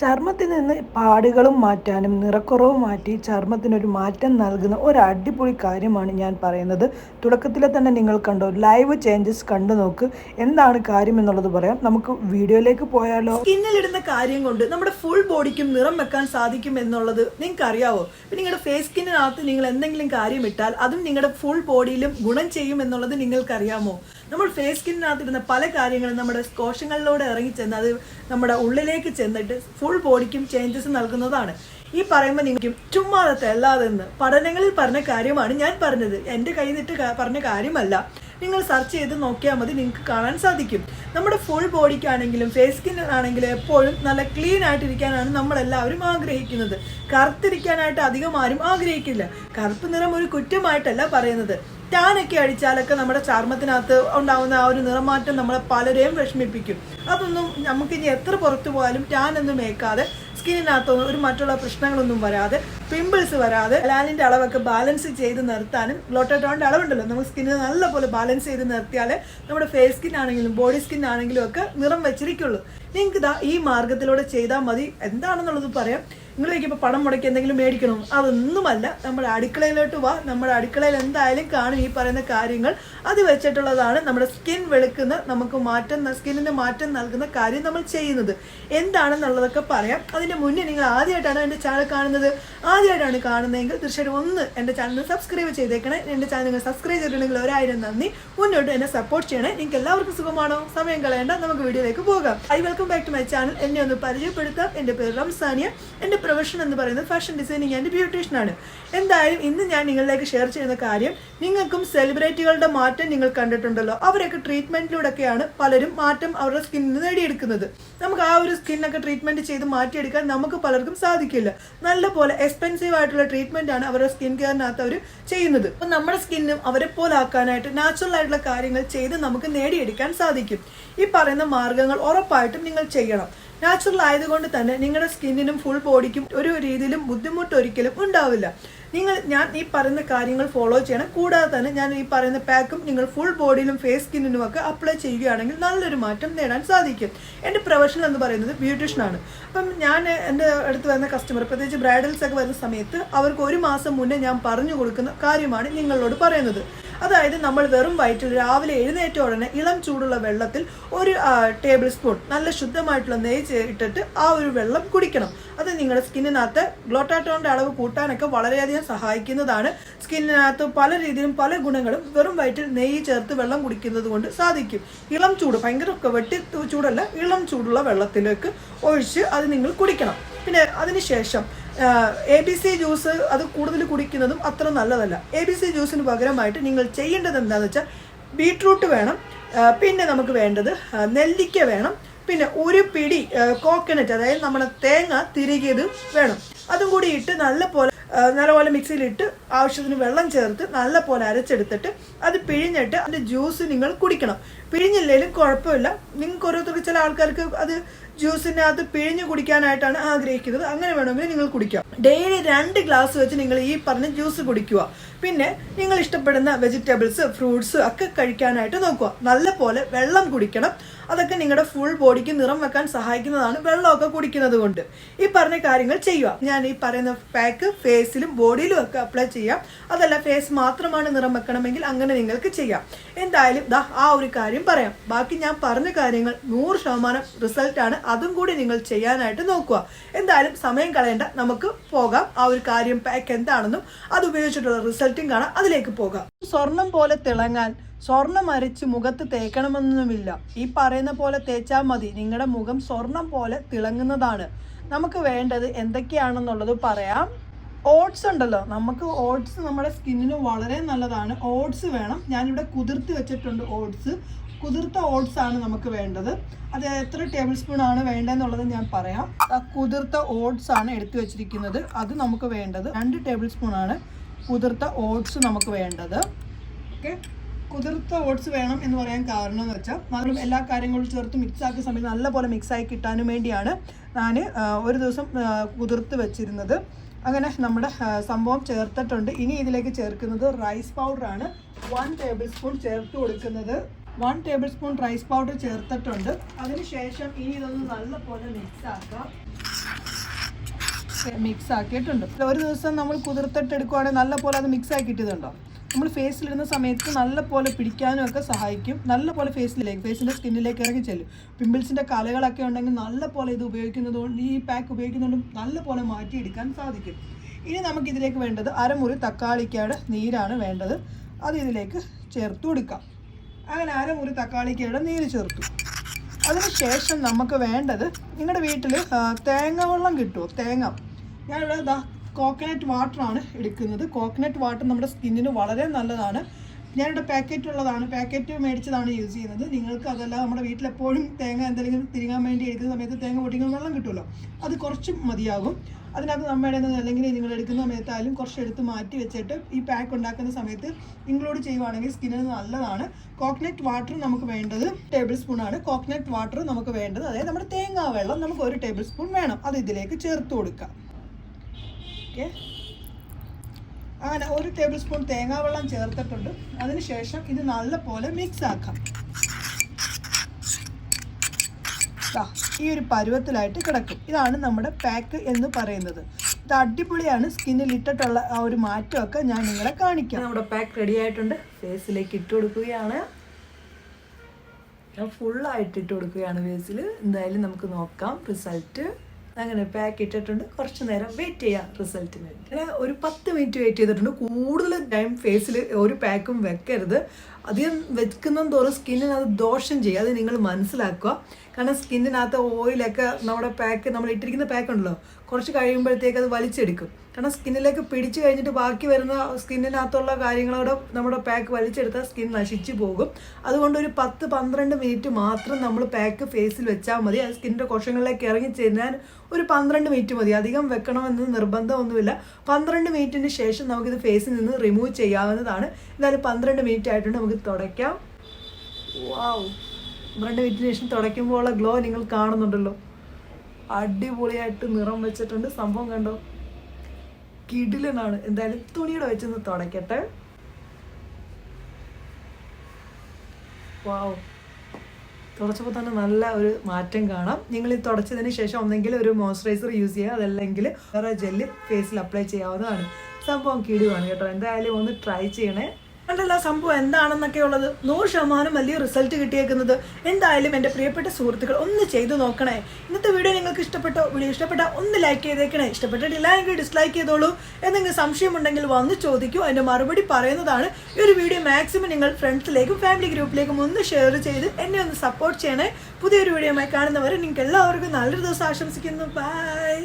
ചർമ്മത്തിൽ നിന്ന് പാടുകളും മാറ്റാനും നിറക്കുറവ് മാറ്റി ചർമ്മത്തിനൊരു മാറ്റം നൽകുന്ന ഒരു അടിപൊളി കാര്യമാണ് ഞാൻ പറയുന്നത്. തുടക്കത്തിലെ തന്നെ നിങ്ങൾ കണ്ടോ ലൈവ് ചേഞ്ചസ് കണ്ടു നോക്ക്. എന്താണ് കാര്യം എന്നുള്ളത് പറയാം. നമുക്ക് വീഡിയോയിലേക്ക് പോയാലോ? സ്കിന്നിലിടുന്ന കാര്യം കൊണ്ട് നമ്മുടെ ഫുൾ ബോഡിക്കും നിറം വെക്കാൻ സാധിക്കും എന്നുള്ളത് നിങ്ങൾക്ക് അറിയാവോ നിങ്ങളുടെ ഫേസ് സ്കിന്നിനകത്ത് നിങ്ങൾ എന്തെങ്കിലും കാര്യം ഇട്ടാൽ അതും നിങ്ങളുടെ ഫുൾ ബോഡിയിലും ഗുണം ചെയ്യും എന്നുള്ളത് നിങ്ങൾക്ക് അറിയാമോ നമ്മൾ ഫേസ് സ്കിന്നിനകത്ത് ഇടുന്ന പല കാര്യങ്ങളും നമ്മുടെ കോശങ്ങളിലൂടെ ഇറങ്ങി ചെന്ന് അത് നമ്മുടെ ഉള്ളിലേക്ക് ചെന്നിട്ട് ഫുൾ ബോഡിക്കും ചേഞ്ചസ് നൽകുന്നതാണ്. ഈ പറയുമ്പോൾ നിങ്ങൾക്ക് ചുമ്മാതെ അല്ലാതെന്ന് പഠനങ്ങളിൽ പറഞ്ഞ കാര്യമാണ് ഞാൻ പറഞ്ഞത്. എന്റെ കയ്യിൽ നിന്നിട്ട് പറഞ്ഞ കാര്യമല്ല. നിങ്ങൾ സെർച്ച് ചെയ്ത് നോക്കിയാൽ മതി നിങ്ങൾക്ക് കാണാൻ സാധിക്കും. നമ്മുടെ ഫുൾ ബോഡിക്കാണെങ്കിലും ഫേസ് സ്കിൻ ആണെങ്കിലും എപ്പോഴും നല്ല ക്ലീൻ ആയിട്ടിരിക്കാനാണ് നമ്മളെല്ലാവരും ആഗ്രഹിക്കുന്നത്. കറുത്തിരിക്കാനായിട്ട് അധികം ആരും ആഗ്രഹിക്കില്ല. കറുപ്പ് നിറം ഒരു കുറ്റമായിട്ടല്ല പറയുന്നത്. ടാനൊക്കെ അടിച്ചാലൊക്കെ നമ്മുടെ ചർമ്മത്തിനകത്ത് ഉണ്ടാകുന്ന ആ ഒരു നിറമാറ്റം നമ്മളെ പലരെയും വിഷമിപ്പിക്കും. അതൊന്നും നമുക്ക് ഇനി എത്ര പുറത്തു പോയാലും ടാൻ ഒന്നും ഏക്കാതെ സ്കിന്നിനകത്തൊന്നും ഒരു മറ്റുള്ള പ്രശ്നങ്ങളൊന്നും വരാതെ പിമ്പിൾസ് വരാതെ ലാലിന്റെ അളവൊക്കെ ബാലൻസ് ചെയ്ത് നിർത്താനും ഗ്ലോട്ടോട്ടോണിന്റെ അളവുണ്ടല്ലോ. നമുക്ക് സ്കിന്നിന് നല്ലപോലെ ബാലൻസ് ചെയ്ത് നിർത്തിയാൽ നമ്മുടെ ഫേസ് സ്കിൻ ആണെങ്കിലും ബോഡി സ്കിൻ ആണെങ്കിലും ഒക്കെ നിറം വെച്ചിരിക്കുള്ളൂ. നിങ്ങൾക്ക് ഇതാ ഈ മാർഗത്തിലൂടെ ചെയ്താൽ മതി. എന്താണെന്നുള്ളത് പറയാം. നിങ്ങൾ ചോദിക്കുമ്പോൾ പണം മുടക്കി എന്തെങ്കിലും മേടിക്കണോ? അതൊന്നുമല്ല. നമ്മുടെ അടുക്കളയിലോട്ട് വാ. നമ്മുടെ അടുക്കളയിൽ എന്തായാലും കാണും ഈ പറയുന്ന കാര്യങ്ങൾ. അത് വെച്ചിട്ടുള്ളതാണ് നമ്മുടെ സ്കിൻ വെളുക്കുന്ന നമുക്ക് മാറ്റം സ്കിന്നിന് മാറ്റം നൽകുന്ന കാര്യം നമ്മൾ ചെയ്യുന്നത്. എന്താണെന്നുള്ളതൊക്കെ പറയാം. അതിന്റെ മുന്നേ നിങ്ങൾ ആദ്യമായിട്ടാണ് എന്റെ ചാനൽ കാണുന്നത്. ആദ്യമായിട്ടാണ് കാണുന്നതെങ്കിൽ തീർച്ചയായിട്ടും ഒന്ന് എന്റെ ചാനൽ സബ്സ്ക്രൈബ് ചെയ്തേക്കണേ. എന്റെ ചാനൽ നിങ്ങൾ സബ്സ്ക്രൈബ് ചെയ്തിട്ടുണ്ടെങ്കിൽ ഒരായിരം നന്ദി. മുന്നോട്ട് എന്നെ സപ്പോർട്ട് ചെയ്യണേ. നിങ്ങൾക്ക് എല്ലാവർക്കും സുഖമാണോ? സമയം കളയേണ്ട. നമുക്ക് വീഡിയോയിലേക്ക് പോകാം. I welcome back to my channel എന്നെ ഒന്ന് പരിചയപ്പെടുത്താം. എന്റെ പേര് റംസാനിയ. എന്റെ പ്രൊഫഷൻ എന്ന് പറയുന്നത് ഫാഷൻ ഡിസൈനിങ് ആൻഡ് ബ്യൂട്ടീഷ്യൻ ആണ്. എന്തായാലും ഇന്ന് ഞാൻ നിങ്ങളിലേക്ക് ഷെയർ ചെയ്യുന്ന കാര്യം നിങ്ങൾക്കും സെലിബ്രിറ്റികളുടെ മാറ്റം നിങ്ങൾ കണ്ടിട്ടുണ്ടല്ലോ. അവരൊക്കെ ട്രീറ്റ്മെന്റിലൂടെയൊക്കെയാണ് പലരും മാറ്റം അവരുടെ സ്കിന്നിൽ നേടിയെടുക്കുന്നത്. നമുക്ക് ആ ഒരു സ്കിന്നൊക്കെ ട്രീറ്റ്മെന്റ് ചെയ്ത് മാറ്റിയെടുക്കാൻ നമുക്ക് പലർക്കും സാധിക്കില്ല. നല്ല പോലെ എക്സ്പെൻസീവ് ആയിട്ടുള്ള ട്രീറ്റ്മെന്റ് ആണ് അവരുടെ സ്കിൻ കെയറിനകത്ത് അവർ ചെയ്യുന്നത്. അപ്പൊ നമ്മുടെ സ്കിന്നും അവരെ പോലെ ആക്കാനായിട്ട് നാച്ചുറൽ ആയിട്ടുള്ള കാര്യങ്ങൾ ചെയ്ത് നമുക്ക് നേടിയെടുക്കാൻ സാധിക്കും. ഈ പറയുന്ന മാർഗങ്ങൾ ഉറപ്പായിട്ടും നിങ്ങൾ ചെയ്യണം. നാച്ചുറൽ ആയതുകൊണ്ട് തന്നെ നിങ്ങളുടെ സ്കിന്നിനും ഫുൾ ബോഡിക്കും ഒരു രീതിയിലും ബുദ്ധിമുട്ട് ഒരിക്കലും ഉണ്ടാവില്ല. നിങ്ങൾ ഞാൻ ഈ പറയുന്ന കാര്യങ്ങൾ ഫോളോ ചെയ്യണം. കൂടാതെ തന്നെ ഞാൻ ഈ പറയുന്ന പാക്കും നിങ്ങൾ ഫുൾ ബോഡിയിലും ഫേസ് സ്കിന്നിനും ഒക്കെ അപ്ലൈ ചെയ്യുകയാണെങ്കിൽ നല്ലൊരു മാറ്റം നേടാൻ സാധിക്കും. എന്റെ പ്രൊഫഷൻ എന്ന് പറയുന്നത് ബ്യൂട്ടീഷ്യനാണ് അപ്പം ഞാൻ എന്റെ അടുത്ത് വരുന്ന കസ്റ്റമർ പ്രത്യേകിച്ച് ബ്രൈഡൽസ് ഒക്കെ വരുന്ന സമയത്ത് അവർക്ക് ഒരു മാസം മുന്നേ ഞാൻ പറഞ്ഞു കൊടുക്കുന്ന കാര്യമാണ് നിങ്ങളോട് പറയുന്നത്. അതായത് നമ്മൾ വെറും വയറ്റിൽ രാവിലെ എഴുന്നേറ്റ ഉടനെ ഇളം ചൂടുള്ള വെള്ളത്തിൽ ഒരു ടേബിൾ സ്പൂൺ നല്ല ശുദ്ധമായിട്ടുള്ള നെയ്യ് ഇട്ടിട്ട് ആ ഒരു വെള്ളം കുടിക്കണം. അത് നിങ്ങളുടെ സ്കിന്നിനകത്ത് ഗ്ലോട്ടാറ്റോണിന്റെ അളവ് കൂട്ടാനൊക്കെ വളരെയധികം സഹായിക്കുന്നതാണ്. സ്കിന്നിനകത്ത് പല രീതിയിലും പല ഗുണങ്ങളും വെറും വയറ്റിൽ നെയ്യ് ചേർത്ത് വെള്ളം കുടിക്കുന്നത് കൊണ്ട് സാധിക്കും. ഇളം ചൂട് ഭയങ്കര വെട്ടി ചൂടല്ല ഇളം ചൂടുള്ള വെള്ളത്തിലേക്ക് ഒഴിച്ച് അത് നിങ്ങൾ കുടിക്കണം. പിന്നെ അതിനുശേഷം എ ബി സി ജ്യൂസ് അത് കൂടുതൽ കുടിക്കുന്നതും അത്ര നല്ലതല്ല. എ ബി സി ജ്യൂസിന് പകരമായിട്ട് നിങ്ങൾ ചെയ്യേണ്ടത് എന്താണെന്ന് വെച്ചാൽ ബീട്രൂട്ട് വേണം പിന്നെ നമുക്ക് വേണ്ടത് നെല്ലിക്ക വേണം പിന്നെ ഒരു പിടി കോക്കനട്ട് അതായത് നമ്മുടെ തേങ്ങ തിരികിയത് വേണം. അതും കൂടി ഇട്ട് നല്ല പോലെ നല്ലപോലെ മിക്സിയിലിട്ട് ആവശ്യത്തിന് വെള്ളം ചേർത്ത് നല്ലപോലെ അരച്ചെടുത്തിട്ട് അത് പിഴിഞ്ഞിട്ട് അതിന്റെ ജ്യൂസ് നിങ്ങൾ കുടിക്കണം. പിഴിഞ്ഞില്ലെങ്കിലും കുഴപ്പമില്ല. നിങ്ങൾക്ക് ഓരോരുത്തർക്ക് ചില ആൾക്കാർക്ക് അത് ജ്യൂസിനകത്ത് പിഴിഞ്ഞ് കുടിക്കാനായിട്ടാണ് ആഗ്രഹിക്കുന്നത്. അങ്ങനെ വേണമെങ്കിൽ നിങ്ങൾ കുടിക്കാം. ഡെയിലി രണ്ട് ഗ്ലാസ് വെച്ച് നിങ്ങൾ ഈ പറഞ്ഞ ജ്യൂസ് കുടിക്കുക. പിന്നെ നിങ്ങൾ ഇഷ്ടപ്പെടുന്ന വെജിറ്റബിൾസ് ഫ്രൂട്ട്സ് ഒക്കെ കഴിക്കാനായിട്ട് നോക്കുക. നല്ല പോലെ വെള്ളം കുടിക്കണം. അതൊക്കെ നിങ്ങളുടെ ഫുൾ ബോഡിക്ക് നിറം വെക്കാൻ സഹായിക്കുന്നതാണ് വെള്ളമൊക്കെ കുടിക്കുന്നത് കൊണ്ട്. ഈ പറഞ്ഞ കാര്യങ്ങൾ ചെയ്യുക. ഞാൻ ഈ പറയുന്ന പാക്ക് ഫേസിലും ബോഡിയിലും ഒക്കെ അപ്ലൈ ചെയ്യാം. അതല്ല ഫേസ് മാത്രമാണ് നിറം വെക്കണമെങ്കിൽ അങ്ങനെ നിങ്ങൾക്ക് ചെയ്യാം. എന്തായാലും ദാ ആ ഒരു കാര്യം പറയാം. ബാക്കി ഞാൻ പറഞ്ഞ കാര്യങ്ങൾ നൂറ് ശതമാനം റിസൾട്ട് ആണ്. അതും കൂടി നിങ്ങൾ ചെയ്യാനായിട്ട് നോക്കുക. എന്തായാലും സമയം കളയേണ്ട. നമുക്ക് പോകാം. ആ ഒരു കാര്യം പാക്ക് എന്താണെന്നും അത് ഉപയോഗിച്ചിട്ടുള്ള റിസൾട്ടും കാണാം. അതിലേക്ക് പോകാം. സ്വർണം പോലെ തിളങ്ങാൻ സ്വർണം അരച്ച് മുഖത്ത് തേക്കണമെന്നൊന്നുമില്ല. ഈ പറയുന്ന പോലെ തേച്ചാൽ മതി. നിങ്ങളുടെ മുഖം സ്വർണം പോലെ തിളങ്ങുന്നതാണ്. നമുക്ക് വേണ്ടത് എന്തൊക്കെയാണെന്നുള്ളത് പറയാം. ഓട്സ് ഉണ്ടല്ലോ. നമുക്ക് ഓട്സ് നമ്മുടെ സ്കിന്നിന് വളരെ നല്ലതാണ്. ഓട്സ് വേണം. ഞാനിവിടെ കുതിർത്ത് വെച്ചിട്ടുണ്ട് ഓട്സ്. കുതിർത്ത ഓട്സ് ആണ് നമുക്ക് വേണ്ടത്. അത് എത്ര ടേബിൾ സ്പൂൺ ആണ് വേണ്ടതെന്നുള്ളത് ഞാൻ പറയാം. ആ കുതിർത്ത ഓട്സ് ആണ് എടുത്തു വെച്ചിരിക്കുന്നത്. അത് നമുക്ക് വേണ്ടത് രണ്ട് ടേബിൾ സ്പൂൺ ആണ് കുതിർത്ത ഓട്സ് നമുക്ക് വേണ്ടത്. ഓക്കെ? കുതിർത്ത ഓട്സ് വേണം എന്ന് പറയാൻ കാരണം എന്ന് വെച്ചാൽ നമ്മൾ എല്ലാ കാര്യങ്ങളും ചേർത്ത് മിക്സ് ആക്കിയ സമയത്ത് നല്ലപോലെ മിക്സ് ആയി കിട്ടാനും വേണ്ടിയാണ് ഞാൻ ഒരു ദിവസം കുതിർത്ത് വെച്ചിരുന്നത്. അങ്ങനെ നമ്മുടെ സംഭവം ചേർത്തിട്ടുണ്ട്. ഇനി ഇതിലേക്ക് ചേർക്കുന്നത് റൈസ് പൗഡറാണ് വൺ ടേബിൾ സ്പൂൺ ചേർത്ത് കൊടുക്കുന്നത്. One tablespoon rice powder ചേർത്തിട്ടുണ്ട് അതിനുശേഷം ഇനി ഇതൊന്ന് നല്ലപോലെ മിക്സ് ആക്കാം. മിക്സ് ആക്കിയിട്ടുണ്ട്. ഒരു ദിവസം നമ്മൾ കുതിർത്തിട്ട് എടുക്കുവാണെങ്കിൽ നല്ല പോലെ അത് മിക്സ് ആക്കിയിട്ടുണ്ടോ നമ്മൾ ഫേസിലിടുന്ന സമയത്ത് നല്ലപോലെ പിടിക്കാനും ഒക്കെ സഹായിക്കും. നല്ലപോലെ ഫേസിലേക്ക് ഫേസിന്റെ സ്കിന്നിലേക്ക് ഇറങ്ങി ചെല്ലും. പിമ്പിൾസിന്റെ കലകളൊക്കെ ഉണ്ടെങ്കിൽ നല്ലപോലെ ഇത് ഉപയോഗിക്കുന്നത് കൊണ്ട് ഈ പാക്ക് ഉപയോഗിക്കുന്നതുകൊണ്ട് നല്ലപോലെ മാറ്റിയെടുക്കാൻ സാധിക്കും. ഇനി നമുക്ക് ഇതിലേക്ക് വേണ്ടത് അരമുറി തക്കാളിക്കയുടെ നീരാണ് വേണ്ടത്. അത് ഇതിലേക്ക് ചേർത്ത് കൊടുക്കാം. അങ്ങനെ അരമുറി തക്കാളിക്കയുടെ നീര് ചേർത്തു. അതിനുശേഷം നമുക്ക് വേണ്ടത് നിങ്ങളുടെ വീട്ടിൽ തേങ്ങ വെള്ളം കിട്ടുമോ തേങ്ങ. ഞാനിവിടെ കോക്കനട്ട് വാട്ടറാണ് എടുക്കുന്നത്. കോക്കനട്ട് വാട്ടർ നമ്മുടെ സ്കിന്നിന് വളരെ നല്ലതാണ്. ഞാനിവിടെ പാക്കറ്റ് ഉള്ളതാണ്. പാക്കറ്റ് മേടിച്ചതാണ് യൂസ് ചെയ്യുന്നത്. നിങ്ങൾക്ക് അതല്ല നമ്മുടെ വീട്ടിലെപ്പോഴും തേങ്ങ എന്തെങ്കിലും തിരികാൻ വേണ്ടി എടുക്കുന്ന സമയത്ത് തേങ്ങ പൊട്ടിക്കുന്ന വെള്ളം കിട്ടുമല്ലോ. അത് കുറച്ച് മതിയാകും. അതിനകത്ത് നമ്മുടെ അല്ലെങ്കിൽ നിങ്ങൾ എടുക്കുന്ന സമയത്തായാലും കുറച്ച് എടുത്ത് മാറ്റി വെച്ചിട്ട് ഈ പാക്ക് ഉണ്ടാക്കുന്ന സമയത്ത് ഇൻക്ലൂഡ് ചെയ്യുവാണെങ്കിൽ സ്കിന്നിന് നല്ലതാണ്. കോക്കനട്ട് വാട്ടർ നമുക്ക് വേണ്ടത് ടേബിൾ സ്പൂൺ ആണ്. കോക്കനട്ട് വാട്ടർ നമുക്ക് വേണ്ടത് അതായത് നമ്മുടെ തേങ്ങാ വെള്ളം നമുക്ക് ഒരു ടേബിൾ സ്പൂൺ വേണം. അത് ഇതിലേക്ക് ചേർത്ത് കൊടുക്കാം ഓക്കെ അങ്ങനെ ഒരു ടേബിൾ സ്പൂൺ തേങ്ങാ വെള്ളം ചേർത്തിട്ടുണ്ട്. അതിനുശേഷം ഇത് നല്ലപോലെ മിക്സ് ആക്കാം. ഈ ഒരു പരുവത്തിലായിട്ട് കിടക്കും. ഇതാണ് നമ്മുടെ പാക്ക് എന്ന് പറയുന്നത്. ഇത് അടിപൊളിയാണ്. സ്കിന്നിൽ ഇട്ടിട്ടുള്ള ആ ഒരു മാറ്റമൊക്കെ ഞാൻ നിങ്ങളെ കാണിക്കാം. നമ്മുടെ പാക്ക് റെഡി ആയിട്ടുണ്ട്. ഫേസിലേക്ക് ഇട്ട് കൊടുക്കുകയാണ്. ഞാൻ ഫുള്ളായിട്ട് ഇട്ട് കൊടുക്കുകയാണ് ഫേസിൽ എന്തായാലും നമുക്ക് നോക്കാം. റിസൾട്ട് അങ്ങനെ പാക്ക് ഇട്ടിട്ടുണ്ട്. കുറച്ച് നേരം വെയിറ്റ് ചെയ്യാം റിസൾട്ടിന് ഒരു പത്ത് മിനിറ്റ് വെയിറ്റ് ചെയ്തിട്ടുണ്ട്. കൂടുതൽ ടൈം ഫേസിൽ ഒരു പാക്കും വെക്കരുത്. അധികം വെക്കുന്നതും തോറും സ്കിന്നിന് അത് ദോഷം ചെയ്യും. അത് നിങ്ങൾ മനസ്സിലാക്കുക. കാരണം സ്കിന്നിനകത്ത് ഓയിലൊക്കെ നമ്മുടെ പാക്ക് നമ്മൾ ഇട്ടിരിക്കുന്ന പാക്ക് ഉണ്ടല്ലോ കുറച്ച് കഴിയുമ്പോഴത്തേക്ക് അത് വലിച്ചെടുക്കും. കാരണം സ്കിന്നിലേക്ക് പിടിച്ചു കഴിഞ്ഞിട്ട് ബാക്കി വരുന്ന സ്കിന്നിനകത്തുള്ള കാര്യങ്ങളോടെ നമ്മുടെ പാക്ക് വലിച്ചെടുത്താൽ സ്കിൻ നശിച്ചു പോകും. അതുകൊണ്ട് ഒരു പത്ത് പന്ത്രണ്ട് മിനിറ്റ് മാത്രം നമ്മൾ പാക്ക് ഫേസിൽ വെച്ചാൽ മതി. അത് സ്കിന്നിന്റെ കോശങ്ങളിലേക്ക് ഇറങ്ങി ചെല്ലാൻ ഒരു പന്ത്രണ്ട് മിനിറ്റ് മതി. അധികം വെക്കണമെന്ന് നിർബന്ധമൊന്നുമില്ല. പന്ത്രണ്ട് മിനിറ്റിന് ശേഷം നമുക്കിത് ഫേസിൽ നിന്ന് റിമൂവ് ചെയ്യാവുന്നതാണ്. എന്നാലും പന്ത്രണ്ട് മിനിറ്റ് ആയിട്ടുണ്ട്. നമുക്ക് തുടയ്ക്കാം. വാവ് ശേഷം തുടയ്ക്കുമ്പോൾ ഗ്ലോ നിങ്ങൾ കാണുന്നുണ്ടല്ലോ. അടിപൊളിയായിട്ട് നിറം വെച്ചിട്ടുണ്ട്. സംഭവം കണ്ടോ? കിടിലനാണ്. എന്തായാലും തുണിയുടെ വെച്ചൊന്ന് തുടയ്ക്കട്ടെ. വാവ് തുടച്ചപ്പോൾ തന്നെ നല്ല ഒരു മാറ്റം കാണാം. നിങ്ങൾ ഈ തുടച്ചതിന് ശേഷം ഒന്നെങ്കിൽ ഒരു മോയ്സ്ചറൈസർ യൂസ് ചെയ്യുക. അതല്ലെങ്കിൽ വേറെ ജെല്ല് ഫേസിൽ അപ്ലൈ ചെയ്യാവുന്നതാണ്. സംഭവം കിടുവാണ് കേട്ടോ. എന്തായാലും ഒന്ന് ട്രൈ ചെയ്യണേ. കണ്ടല്ല സംഭവം എന്താണെന്നൊക്കെ ഉള്ളത്. നൂറ് ശതമാനം വലിയ റിസൾട്ട് കിട്ടിയേക്കുന്നത്. എന്തായാലും എന്റെ പ്രിയപ്പെട്ട സുഹൃത്തുക്കൾ ഒന്ന് ചെയ്തു നോക്കണേ. ഇന്നത്തെ വീഡിയോ നിങ്ങൾക്ക് ഇഷ്ടപ്പെട്ടോ? വീഡിയോ ഇഷ്ടപ്പെട്ട ഒന്ന് ലൈക്ക് ചെയ്തേക്കണേ. ഇഷ്ടപ്പെട്ടിട്ടില്ല എങ്കിൽ ഡിസ്ലൈക്ക് ചെയ്തോളൂ. എന്തെങ്കിലും സംശയമുണ്ടെങ്കിൽ വന്ന് ചോദിക്കൂ. അതിന്റെ മറുപടി പറയുന്നതാണ് ഈ ഒരു വീഡിയോ മാക്സിമം നിങ്ങൾ ഫ്രണ്ട്സിലേക്കും ഫാമിലി ഗ്രൂപ്പിലേക്കും ഒന്ന് ഷെയർ ചെയ്ത് എന്നെ ഒന്ന് സപ്പോർട്ട് ചെയ്യണേ. പുതിയൊരു വീഡിയോ വീഡിയോയുമായി കാണുന്നവരെ നിങ്ങൾക്ക് എല്ലാവർക്കും നല്ലൊരു ദിവസം ആശംസിക്കുന്നു. ബൈ